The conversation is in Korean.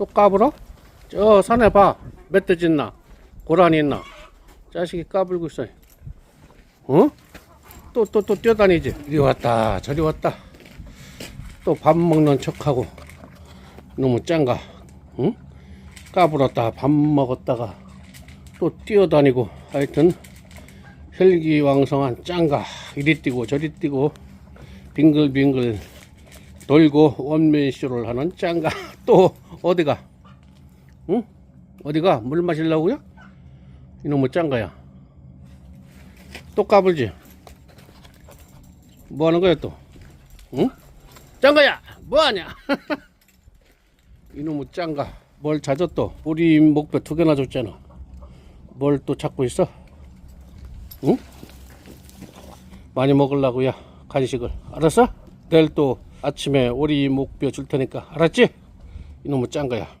또 까불어? 저 산에 봐. 멧돼지 있나? 고라니 있나? 자식이 까불고 있어. 어? 또, 또, 또 뛰어다니지. 이리 왔다, 저리 왔다. 또 밥 먹는 척하고. 너무 짠가. 응? 까불었다, 밥 먹었다가. 또 뛰어다니고. 하여튼, 혈기왕성한 짱가. 이리 뛰고 저리 뛰고. 빙글빙글 돌고 원맨쇼를 하는 짱가. 또, 어디가? 응? 어디가? 물 마시려고요? 이놈의 짱가야. 또 까불지? 뭐 하는 거야 또? 응? 짱가야! 뭐 하냐? 이놈의 짱가. 뭘 찾아 또? 우리 목배 두 개나 줬잖아. 뭘 또 찾고 있어? 응? 많이 먹으려고요. 간식을. 알았어? 내일 또 아침에 오리 목뼈 줄 테니까. 알았지? 이놈의 짱가야.